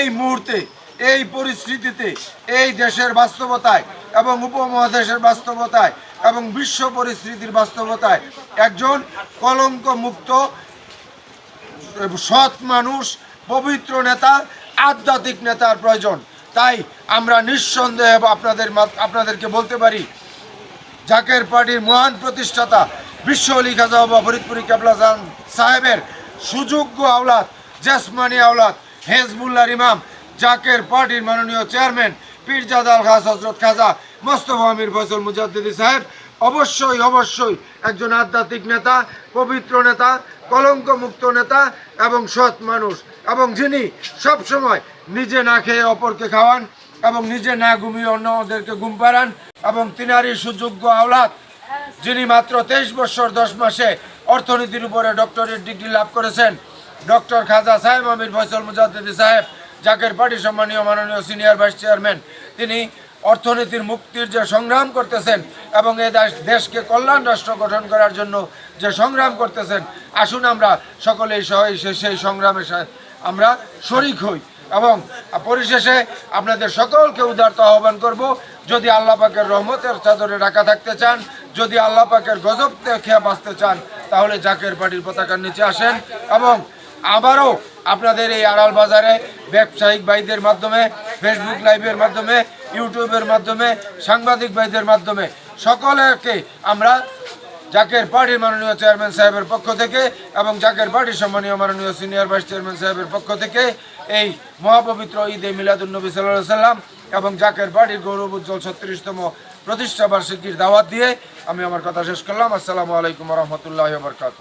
এই মুহূর্তে, এই পরিস্থিতিতে, এই দেশের বাস্তবতায় এবং উপমহাদেশের বাস্তবতায় এবং বিশ্ব পরিস্থিতির বাস্তবতায় একজন কলঙ্ক মুক্ত সৎ মানুষ, পবিত্র নেতা, আধ্যাত্মিক নেতার প্রয়োজন। তাই আমরা নিঃসন্দেহে আপনাদের আপনাদেরকে বলতে পারি, জাকের পার্টির মহান প্রতিষ্ঠাতা বিশ্ব অলি খাজা ফরিদপুরি কেবলাজান সাহেবের সুযোগ্য আওলাদ, জেসমানি আওলাদ হেজবুল্লার ইমাম, জাকের পার্টির মাননীয় চেয়ারম্যান, পীরজাদ আল খাস হজরত খাজা মোস্তফা আমির ফয়সল মুজাদ্দিদি সাহেব, অবশ্যই অবশ্যই একজন আধ্যাত্মিক নেতা, পবিত্র নেতা কলঙ্ক মুক্ত নেতা এবং সৎ মানুষ এবং যিনি সবসময় নিজে না খেয়ে অপরকে খাওয়ান এবং নিজে না ঘুমিয়ে অন্যদেরকে ঘুম পাড়ান এবং তিনারই সুযোগ্য আওলাদ, যিনি মাত্র তেইশ বছর দশ মাসে অর্থনীতির উপরে ডক্টরেট ডিগ্রি লাভ করেছেন। ডক্টর খাজা সাহেব আমির ফয়সল মুজাদ্দিদি সাহেব, জাকের পার্টি সম্মানীয় মাননীয় সিনিয়র ভাইস চেয়ারম্যান, তিনি অর্থনীতির মুক্তির যে সংগ্রাম করতেছেন এবং এ দেশ দেশকে কল্যাণ রাষ্ট্র গঠন করার জন্য যে সংগ্রাম করতেছেন, আসুন আমরা সকলেই সেই সংগ্রামে সা- আমরা শরিক হই এবং পরিশেষে আপনাদের সকলকে উদারত আহ্বান করব, যদি আল্লাহ পাকের রহমতের চাদরে ঢাকা থাকতে চান, যদি আল্লাহ পাকের গজব খেয়ে বাঁচতে চান, তাহলে জাকের পার্টির পতাকার নিচে আসেন এবং আবারও আপনাদের এই আড়াল বাজারে ব্যবসায়িক ভাইদের মাধ্যমে ফেসবুক লাইভের মাধ্যমে ইউটিউবের মাধ্যমে, সাংবাদিক ভাইদের মাধ্যমে সকলকে আমরা জাকের পার্টির মাননীয় চেয়ারম্যান সাহেবের পক্ষ থেকে এবং জাকের পার্টির সম্মানীয় মাননীয় সিনিয়র ভাইস চেয়ারম্যান সাহেবের পক্ষ থেকে এই মহাপবিত্র ঈদে মিলাদুলনবী সাল্লাহ সাল্লাম এবং জাকের পার্টির গৌরব উজ্জ্বল ছত্রিশতম প্রতিষ্ঠা বার্ষিকীর দাওয়াত দিয়ে আমি আমার কথা শেষ করলাম। আসসালামু আলাইকুম রহমতুল্লাহ বরকাত